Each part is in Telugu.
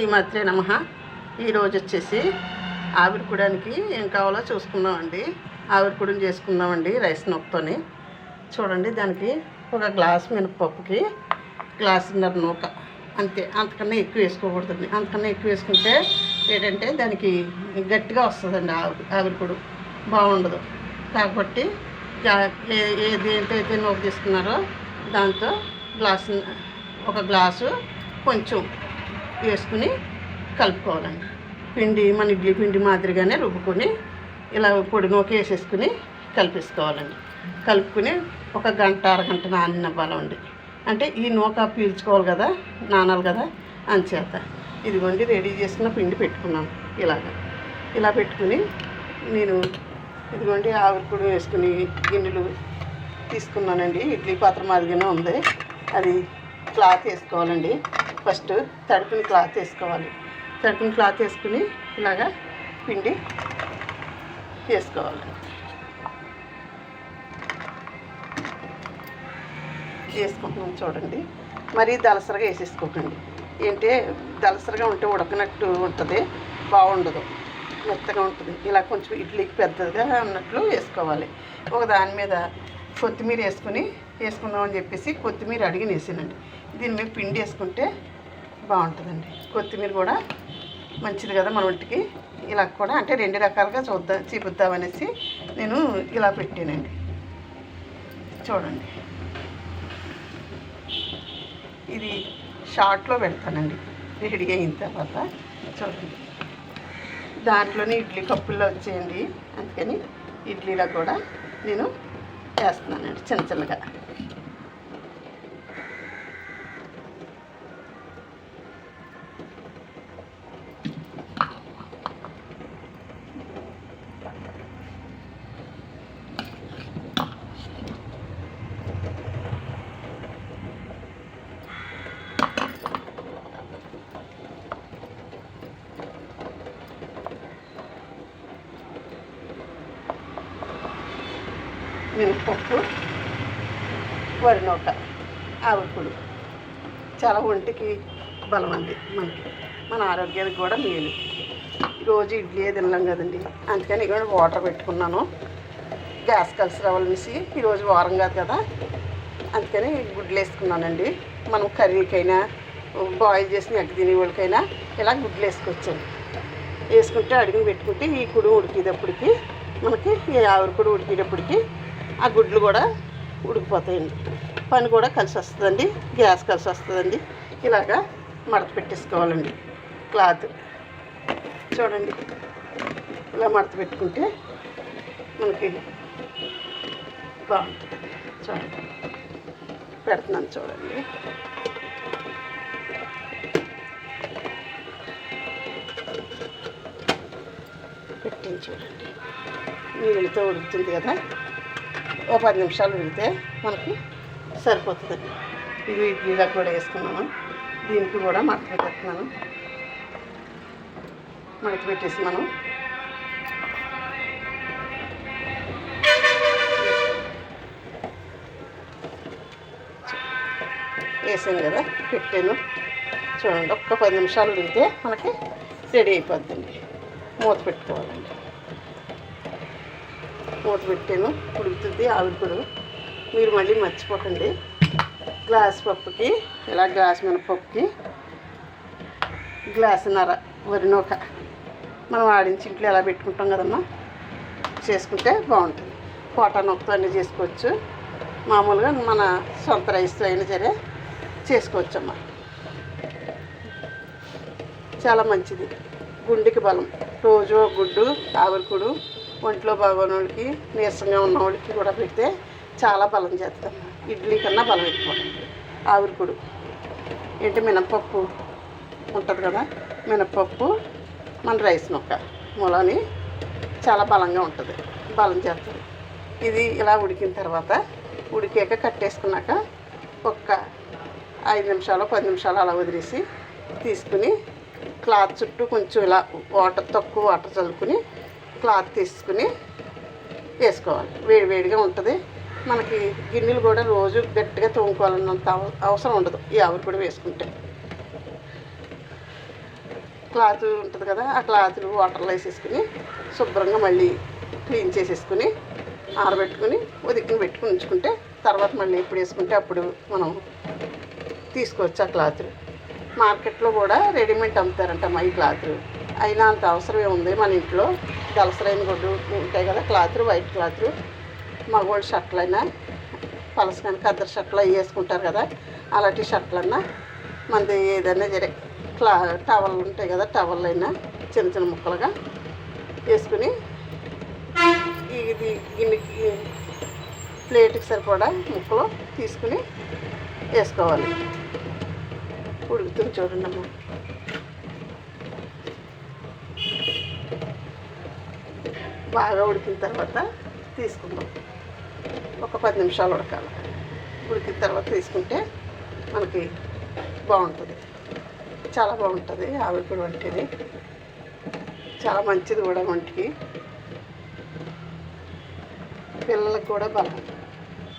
శ్రీమాత్రే నమ. ఈరోజు వచ్చేసి ఆవిరికుడానికి ఏం కావాలో చూసుకుందామండి. ఆవిరికుడిని చేసుకుందామండి రైస్ నొక్కతోని చూడండి దానికి ఒక గ్లాస్ మినపప్పుకి గ్లాసున్నర నూక. అంతే అంతకన్నా ఎక్కువ వేసుకోకూడదండి. అంతకన్నా ఎక్కువ వేసుకుంటే ఏంటంటే దానికి గట్టిగా వస్తుందండి ఆవిరి ఆవిరికుడు బాగుండదు. కాబట్టి ఏది ఏ దేంతో అయితే నూక తీసుకున్నారో దాంతో గ్లాసు ఒక గ్లాసు కొంచెం వేసుకుని కలుపుకోవాలండి. పిండి మన ఇడ్లీ పిండి మాదిరిగానే రుబ్బుకొని ఇలా పొడి నూక వేసేసుకుని కలిపేసుకోవాలండి. కలుపుకుని ఒక గంట అరగంట నానినవ్వాలండి. అంటే ఈ నూక పీల్చుకోవాలి కదా నానాలి కదా అంచేత. ఇదిగోండి రెడీ చేసుకున్న పిండి పెట్టుకున్నాను ఇలాగా. ఇలా పెట్టుకుని నేను ఇదిగోండి ఆవిరిపొడి వేసుకుని గిన్నెలు తీసుకున్నానండి. ఇడ్లీ పాత్ర మాదిరిగానే ఉంది. అది క్లాత్ వేసుకోవాలండి. ఫస్ట్ తడిపిన క్లాత్ వేసుకోవాలి. తడిపిన క్లాత్ వేసుకుని ఇలాగా పిండి వేసుకోవాలి వేసుకుంటున్నాం చూడండి. మరీ దలసరగా వేసేసుకోకండి. ఏంటంటే దలసరగా ఉంటే ఉడకనట్టు ఉంటుంది బాగుండదు. మెత్తగా ఉంటుంది. ఇలా కొంచెం ఇడ్లీకి పెద్దగా ఉన్నట్లు వేసుకోవాలి. ఒక దాని మీద కొత్తిమీర వేసుకుని వేసుకుందామని చెప్పేసి కొత్తిమీర అడిగి వేసానండి దీని మీద పిండి వేసుకుంటే బాగుంటుందండి. కొత్తిమీర కూడా మంచిది కదా మన ఒంటికి. ఇలా కూడా అంటే రెండు రకాలుగా చూద్దాం చూపిద్దామనేసి నేను ఇలా పెట్టానండి. చూడండి. ఇది షార్ట్లో పెడతానండి. రెడీ అయిన తర్వాత చూడండి. దాంట్లోనే ఇడ్లీ కప్పుల్లో వచ్చేయండి. అందుకని ఇడ్లీలో కూడా నేను వేస్తున్నానండి చిన్న చిన్నగా. మినపప్పు వరి నూక ఆవిరిపొడి చాలా ఒంటికి బలం అండి మనకి. మన ఆరోగ్యానికి కూడా మేలు. రోజు ఇడ్లీ తినలేం కదండి. అందుకని ఇక్కడ వాటర్ పెట్టుకున్నాను. గ్యాస్ కలిసి రావాలనేసి ఈరోజు వారం కాదు కదా. అందుకని గుడ్లు వేసుకున్నానండి. మనం కర్రీకైనా బాయిల్ చేసిన ఎగ్ తినే వాళ్ళకైనా ఇలా గుడ్లు వేసుకొచ్చాను. వేసుకుంటే అడుగుని పెట్టుకుంటే ఈ కుడు ఉడికేటప్పటికి మనకి ఈ ఆవిరి కూడా ఉడికేటప్పటికి ఆ గుడ్లు కూడా ఉడికిపోతాయండి. పని కూడా కలిసి వస్తుందండి గ్యాస్ కలిసి వస్తుందండి ఇలాగా మడత పెట్టేసుకోవాలండి. క్లాత్. చూడండి. ఇలా మడత పెట్టుకుంటే మనకి బాగుంటుంది. చూడండి. పెడుతున్నాను చూడండి. పెట్టింది చూడండి. నీళ్ళతో ఉడుకుతుంది కదా. ఓ పది నిమిషాలు ఉడికితే మనకి సరిపోతుందండి. ఇది ఇడ్లీలకు కూడా వేసుకున్నాను. దీనికి కూడా మడత పెట్టేస్తున్నాను. మడత పెట్టేసి మనం వేసాను కదా పెట్టాను. చూడండి ఒక్క పది నిమిషాలు ఉడికితే మనకి రెడీ అయిపోద్దండి. మూత పెట్టుకోవాలండి. మూత పెట్టాను. ఉడుకుతుంది ఆవిరిపొడు మీరు మళ్ళీ మర్చిపోకండి. గ్లాస్ పప్పుకి ఇలా గ్లాస్ మినపప్పుకి. గ్లాసున్నర వరినూక మనం ఆడించి ఇంట్లో ఎలా పెట్టుకుంటాం కదమ్మా? చేసుకుంటే బాగుంటుంది. కోటా నొక్కతో అన్నీ చేసుకోవచ్చు. మామూలుగా మన సొంత రైస్తో అయినా సరే చేసుకోవచ్చమ్మా. చాలా మంచిది. గుండెకి బలం. రోజు గుడ్డు ఆవిరికుడు ఒంట్లో బాగోని వాళ్ళకి నీరసంగా ఉన్న వాళ్ళకి కూడా పెడితే చాలా బలం చేస్తాం. ఇడ్లీ కన్నా బలం ఎక్కువ. ఆవిరికుడు ఏంటి మినపప్పు ఉంటుంది కదా? మినప్పప్పు మన రైస్ నొక్క మూలని చాలా బలంగా ఉంటుంది. బలం చేస్తుంది. ఇది ఇలా ఉడికిన తర్వాత ఉడికాక కట్టేసుకున్నాక ఒక్క ఐదు నిమిషాలు పది నిమిషాలు అలా వదిలేసి తీసుకుని క్లాత్ చుట్టూ కొంచెం ఇలా వాటర్ తక్కువ వాటర్ చల్లుకుని క్లాత్ తీసుకుని వేసుకోవాలి. వేడి వేడిగా ఉంటుంది. మనకి గిన్నెలు కూడా రోజు గట్టిగా తోముకోవాలన్నంత అవసరం ఉండదు. ఈ ఆవిరి కూడా వేసుకుంటే. క్లాత్ ఉంటుంది కదా ఆ క్లాత్లు వాటర్లో వేసేసుకుని శుభ్రంగా మళ్ళీ క్లీన్ చేసేసుకుని ఆరబెట్టుకుని ఉదికిన పెట్టుకుని ఉంచుకుంటే తర్వాత మళ్ళీ ఎప్పుడు వేసుకుంటే అప్పుడు మనం తీసుకోవచ్చు ఆ క్లాత్లు. మార్కెట్లో కూడా రెడీమేడ్ అమ్ముతారంట మా ఈ క్లాత్లు. అయినా అంత అవసరమే ఉంది మన ఇంట్లో. దలసరైన గుడ్డు ఉంటాయి కదా క్లాత్లు వైట్ క్లాత్లు మగవాళ్ళ షర్ట్లైనా పలసకాని కద్దరు షర్ట్లు అవి వేసుకుంటారు కదా అలాంటి షర్ట్లన్నా మనది ఏదైనా జరే క్లా టవల్ ఉంటాయి కదా టవల్ అయినా చిన్న చిన్న ముక్కలుగా వేసుకుని ఇది గిన్నెకి ప్లేట్కి సరిపడా ముక్కలు తీసుకుని వేసుకోవాలి. ఉడుకుతుంది చూడండి అమ్మ బాగా ఉడికిన తర్వాత తీసుకుందాం. ఒక పది నిమిషాలు ఉడకాలి. ఉడికిన తర్వాత తీసుకుంటే మనకి బాగుంటుంది. చాలా బాగుంటుంది ఆవిరిపొడి వంటిది. చాలా మంచిది కూడా వంటికి. పిల్లలకు కూడా బలం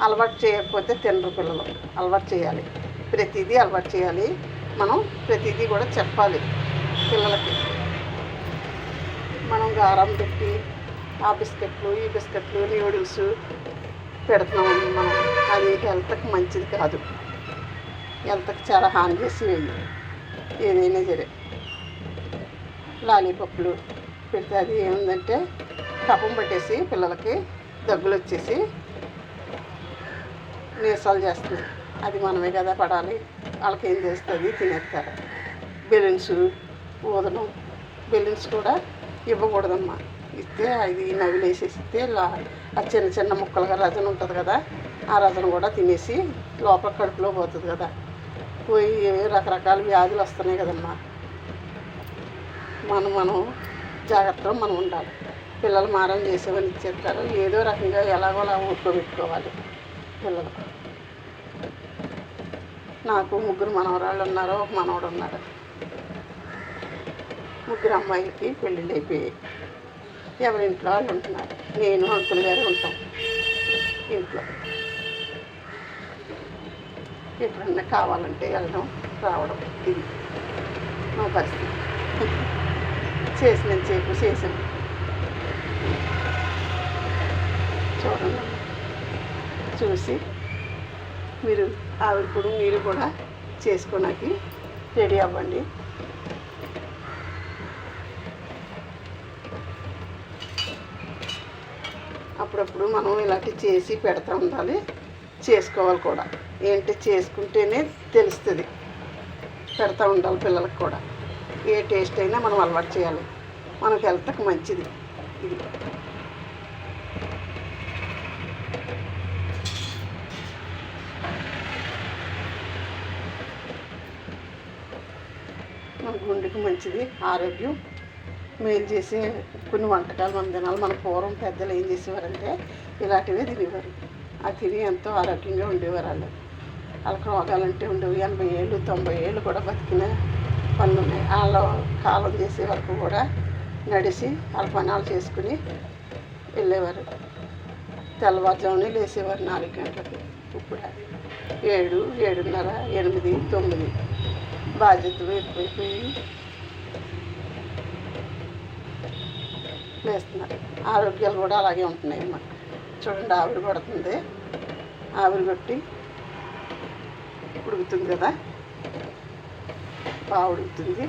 అలవాటు చేయకపోతే తినరు పిల్లలు. అలవాటు చేయాలి. ప్రతిదీ అలవాటు చేయాలి. మనం ప్రతిదీ కూడా చెప్పాలి పిల్లలకి. మనం గారం పెట్టి ఆ బిస్కెట్లు ఈ బిస్కెట్లు న్యూడిల్స్ పెడుతున్నాం మనం. అది హెల్త్కి మంచిది కాదు. హెల్త్కి చాలా హాని చేసేవి ఏదైనా సరే. లాలీపప్పులు పెడితే అది ఏముందంటే కపం పట్టేసి పిల్లలకి దగ్గులు వచ్చేసి నీరసాలు చేస్తుంది. అది మనమే కదా పడాలి. వాళ్ళకి ఏం చేస్తుంది తినేస్తారు. బెలూన్స్ ఊదనం బెలూన్స్ కూడా ఇవ్వకూడదమ్మా ఇస్తే అది నవిలేసేసి ఇస్తే ఆ చిన్న చిన్న ముక్కలుగా రజన ఉంటుంది కదా ఆ రజన కూడా తినేసి లోపల కడుపులో పోతుంది కదా. పోయి రకరకాల వ్యాధులు వస్తున్నాయి కదమ్మా. మనం మనం జాగ్రత్తగా మనం ఉండాలి. పిల్లలు మారం చేసేవని ఇచ్చేస్తారు. ఏదో రకంగా ఎలాగోలా ఊరుకోబెట్టుకోవాలి పిల్లలు. నాకు ముగ్గురు మనవరాళ్ళు ఉన్నారు ఒక మనవడు ఉన్నారు ముగ్గురు అమ్మాయిలకి పెళ్ళిళ్ళు అయిపోయాయి. ఎవరింట్లో వాళ్ళు ఉంటున్నారు. నేను అంకుల్ గారు ఉంటాం. ఇంట్లో. ఎప్పుడన్నా కావాలంటే వెళ్ళడం రావడం ఇది మా పరిస్థితి. చేసిన చేపు చేసాం చూడండి. చూసి మీరు ఆవిడ కూడా మీరు కూడా చేసుకోడానికి రెడీ అవ్వండి. అప్పుడప్పుడు మనం ఇలాంటివి చేసి పెడతా ఉండాలి. చేసుకోవాలి కూడా. ఏంటి చేసుకుంటేనే తెలుస్తుంది. పెడతా ఉండాలి పిల్లలకు కూడా. ఏ టేస్ట్ అయినా మనం అలవాటు చేయాలి. మనకు హెల్త్కి మంచిది. ఇది. మన గుండెకి మంచిది. ఆరోగ్యం. మీరు చేసే కొన్ని వంటకాలు మన తినాలి మన పూర్వం పెద్దలు ఏం చేసేవారంటే ఇలాంటివే తినేవారు. ఆ తిని ఎంతో ఆరోగ్యంగా ఉండేవారు వాళ్ళు. వాళ్ళకి రోగాలంటే ఉండేవి. ఎనభై ఏళ్ళు తొంభై ఏళ్ళు కూడా బతికిన పనులు ఉన్నాయి వాళ్ళ కాలం చేసే వరకు కూడా నడిచి వాళ్ళ పనాలు చేసుకుని వెళ్ళేవారు. తెల్లవారుజామునే లేసేవారు నాలుగు గంటలకు. ఇప్పుడు ఏడు ఏడున్నర ఎనిమిది తొమ్మిది. బాధ్యతలు ఎక్కువైపోయి వేస్తున్నారు. ఆరోగ్యాలు కూడా అలాగే ఉంటున్నాయి అన్నమాట. చూడండి ఆవిరి పడుతుంది. ఆవిరి కొట్టి ఉడుకుతుంది కదా? బాగా ఉడుకుతుంది.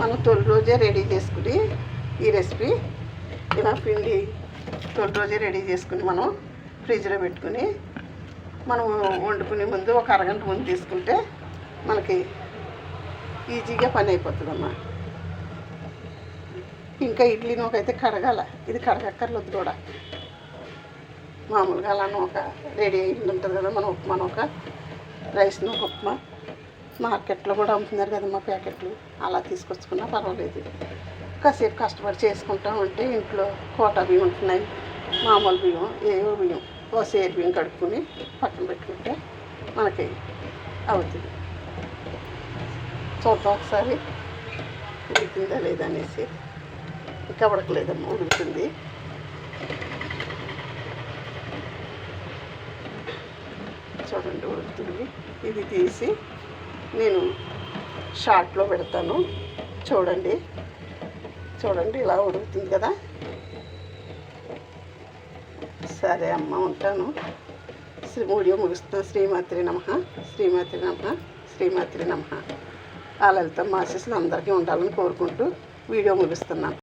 మనం తొలి రోజే రెడీ చేసుకుని ఈ రెసిపీ ఇలా పిండి తొలి రోజే రెడీ చేసుకుని మనం ఫ్రిడ్జ్లో పెట్టుకుని మనం వండుకునే ముందు ఒక అరగంట ముందు తీసుకుంటే మనకి ఈజీగా పని అయిపోతుందమ్మా. ఇంకా ఇడ్లీ నూకైతే కడగాల. ఇది కడగక్కర్లేదు కూడా. మామూలుగా అలా నూక రెడీ అయి ఉంటుంది కదా మన ఉప్మా నూక రైస్ నూక ఉప్మా. మార్కెట్లో కూడా అమ్ముతున్నారు కదమ్మా ప్యాకెట్లు. అలా తీసుకొచ్చుకున్నా పర్వాలేదు. కాసేపు కష్టపడి చేసుకుంటాం అంటే ఇంట్లో కోటా బియ్యం ఉంటున్నాయి మామూలు బియ్యం ఏవో బియ్యం ఓ సేరు బియ్యం కడుక్కుని పక్కన పెట్టుకుంటే మనకి అవుతుంది. చూద్దాం ఒకసారి. ఉడికిందా లేదా అనేసి. ఇంకా ఉడకలేదమ్మా ఉడుకుతుంది చూడండి ఉడుకుతుంది ఇది తీసి నేను షార్ట్లో పెడతాను. చూడండి. చూడండి ఇలా ఉడుకుతుంది కదా. సరే అమ్మ ఉంటాను. శ్రీ మూడియో ముగిస్తున్నా శ్రీమాత్రి నమ. శ్రీమాత్రి నమ. శ్రీమాత్రి నమ. ఆ లలిత ఆశీస్సులు అందరికీ ఉండాలని కోరుకుంటూ వీడియో ముగిస్తున్నాను.